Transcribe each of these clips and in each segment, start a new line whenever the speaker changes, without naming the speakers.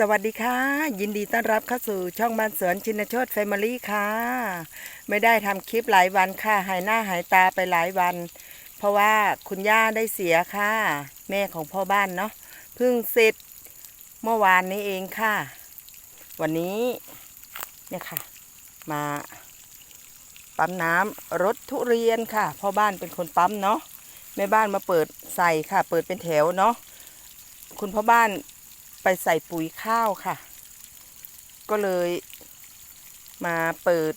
สวัสดีค่ะ ยินดีต้อนรับเข้าสู่ช่องบ้านสวนชินโชตแฟมิลี่ค่ะ ไม่ได้ทำคลิปหลายวันค่ะ หายหน้าหายตาไปหลายวัน เพราะว่าคุณย่าได้เสียค่ะ แม่ของพ่อบ้านเนาะเพิ่งเสร็จเมื่อวานนี้เองค่ะ วันนี้เนี่ยค่ะ มาปั๊มน้ำรถทุเรียนค่ะ พ่อบ้านเป็นคนปั๊มเนาะแม่บ้านมาเปิดใส่ค่ะ เปิดเป็นแถวเนาะคุณพ่อบ้าน ไปใส่ปุ๋ยข้าวค่ะ ก็เลยมาเปิด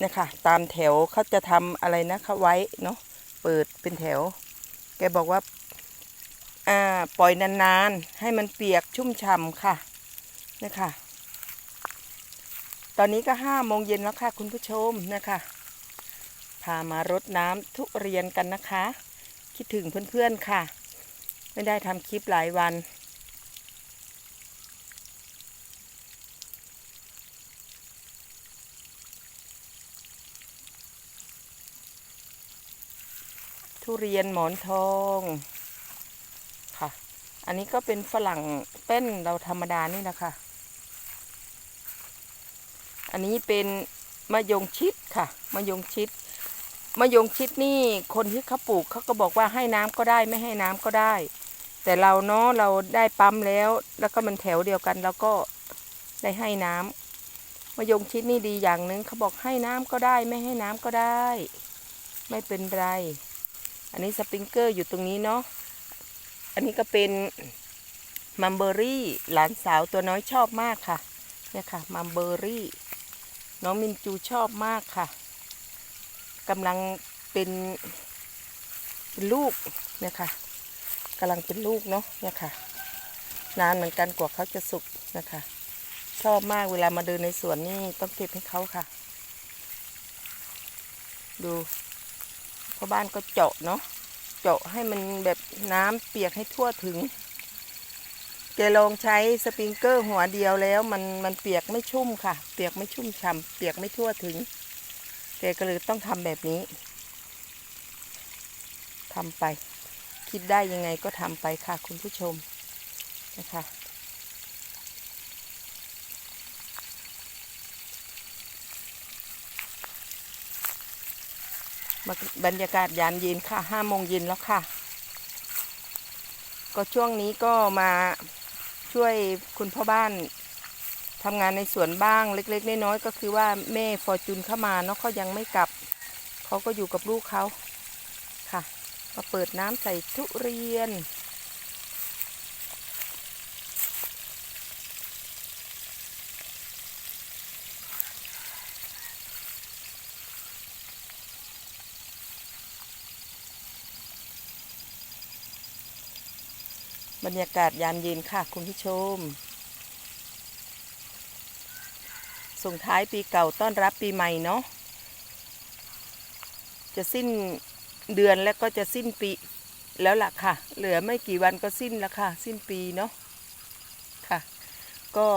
นี่ยค่ะตามแถวเขาจะทำอะไรนะเขาไว้เนาะเปิดเป็นแถว แกบอกว่าอ่าปล่อยนานๆ ให้มันเปียกชุ่มฉ่ำค่ะนี่ยค่ะตอนนี้ก็ห้าโมงเย็นแล้วค่ะคุณผู้ชมนะคะพามารดน้ำทุเรียนกันนะคะ คิดถึงเพื่อนๆค่ะ ไม่ได้ทำคลิปหลายวัน ทุเรียนหมอนทองค่ะ อันนี้ก็เป็นฝรั่งเป็นเราธรรมดานี่นะคะ อันนี้เป็นมะยงชิดค่ะมะยงชิดมะยงชิดนี่คนที่เขาปลูกเขาก็บอกว่าให้น้ำก็ได้ไม่ให้น้ำก็ได้ แต่เราเนาะเราได้ปั๊มแล้ว แล้วก็มันแถวเดียวกันเราก็ได้ให้น้ำมะยงชิดนี่ดีอย่างหนึ่งเขาบอกให้น้ำก็ได้ ไม่ให้น้ำก็ได้ ไม่เป็นไร อันนี้สปริงเกอร์อยู่ตรงนี้เนาะ อันนี้ก็เป็นมัมเบอรี่หลานสาวตัวน้อยชอบมากค่ะ เนี่ยค่ะมัมเบอรี่น้องมินจูชอบมากค่ะกำลังเป็นเป็นลูกเนี่ยค่ะกำลังเป็นลูกเนาะเนี่ยค่ะ นานเหมือนกันกว่าเขาจะสุกนะคะ ชอบมากเวลามาเดินในสวนนี่ต้องเก็บให้เขาค่ะ ดู พ่อบ้านก็เจาะเนาะเจาะให้มันแบบน้ำเปียกให้ทั่วถึงแกลองใช้สปริงเกอร์หัวเดียวแล้ว มันมันเปียกไม่ชุ่มค่ะ เปียกไม่ชุ่มฉ่ำเปียกไม่ทั่วถึงแกก็เลยต้องทำแบบนี้ทำไป คิดได้ยังไงก็ทำไปค่ะคุณผู้ชมนะคะ บรรยากาศยามเย็นค่ะห้าโมงเย็นแล้วค่ะ ก็ช่วงนี้ก็มาช่วยคุณพ่อบ้านทำงานในสวนบ้างเล็ก ๆ น้อยๆก็คือว่าแม่ฟอร์จูนเข้ามาเนาะเขายังไม่กลับ เขาก็อยู่กับลูกเขาค่ะ มาเปิดน้ำใส่ทุเรียน บรรยากาศยามเย็นค่ะคุณผู้ชม ส่งท้ายปีเก่าต้อนรับปีใหม่เนาะ จะสิ้นเดือนแล้วก็จะสิ้นปีแล้วล่ะค่ะ เหลือไม่กี่วันก็สิ้นแล้วค่ะ สิ้นปีเนาะ ค่ะ ก็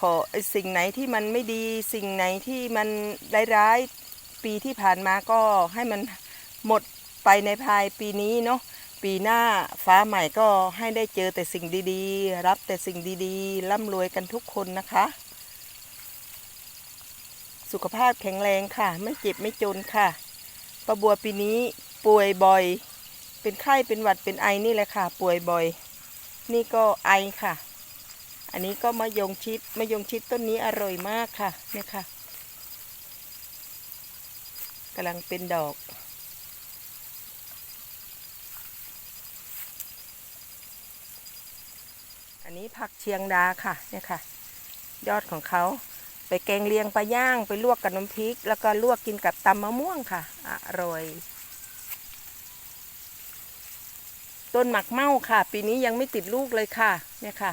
ขอสิ่งไหนที่มันไม่ดีสิ่งไหนที่มันร้ายๆปีที่ผ่านมาก็ให้มันหมดไปในภายปีนี้เนาะ ปีหน้าฟ้าใหม่ก็ให้ได้เจอแต่สิ่งดีๆ รับแต่สิ่งดีๆ ร่ำรวยกันทุกคนนะคะ สุขภาพแข็งแรงค่ะ ไม่เจ็บไม่จนค่ะ ประบัวปีนี้ป่วยบ่อย เป็นไข้เป็นหวัดเป็นไอนี่แหละค่ะ ป่วยบ่อย นี่ก็ไอค่ะ อันนี้ก็มะยงชิดมะยงชิดต้นนี้อร่อยมากค่ะเนี่ยค่ะกำลังเป็นดอก อันนี้ผักเชียงดาค่ะเนี่ยค่ะ ยอดของเขาไปแกงเลียงปลาย่างไปลวกกับน้ำพริก แล้วก็ลวกกินกับตำมะม่วงค่ะอร่อย ต้นหมักเมาค่ะ ปีนี้ยังไม่ติดลูกเลยค่ะ เนี่ยค่ะ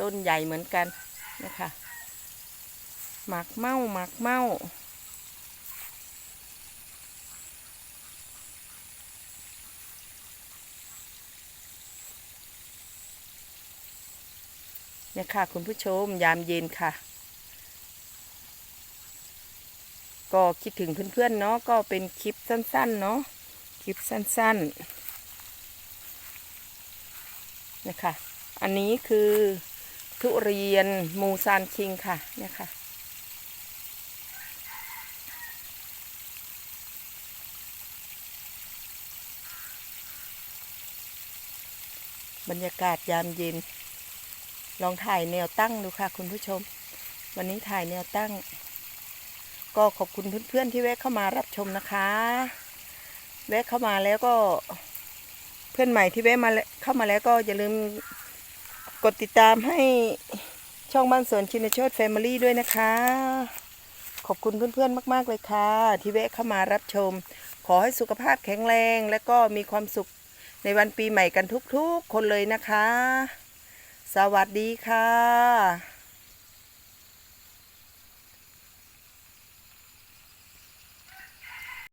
ต้นใหญ่เหมือนกันนะคะหมักเมาหมักเมา เนี่ยค่ะคุณผู้ชมยามเย็นค่ะ ก็คิดถึงเพื่อนๆเนาะก็เป็นคลิปสั้นๆเนาะคลิปสั้นๆเนี่ยค่ะอันนี้คือทุเรียนมูซานคิงค่ะเนี่ยค่ะบรรยากาศยามเย็น ลองถ่ายแนวตั้งดูค่ะ คุณผู้ชม วันนี้ถ่ายแนวตั้ง ก็ขอบคุณเพื่อนๆที่แวะเข้ามารับชมนะคะ แวะเข้ามาแล้วก็ เพื่อนใหม่ที่แวะมาเข้ามาแล้วก็อย่าลืมกดติดตามให้ช่องบ้านสวนชินโชตแฟมิลี่ด้วยนะคะ ขอบคุณเพื่อนๆมาก ๆ เลยค่ะ ที่แวะเข้ามารับชม ขอให้สุขภาพแข็งแรง และก็มีความสุขในวันปีใหม่กันทุกๆ คนเลยนะคะ สวัสดีค่ะ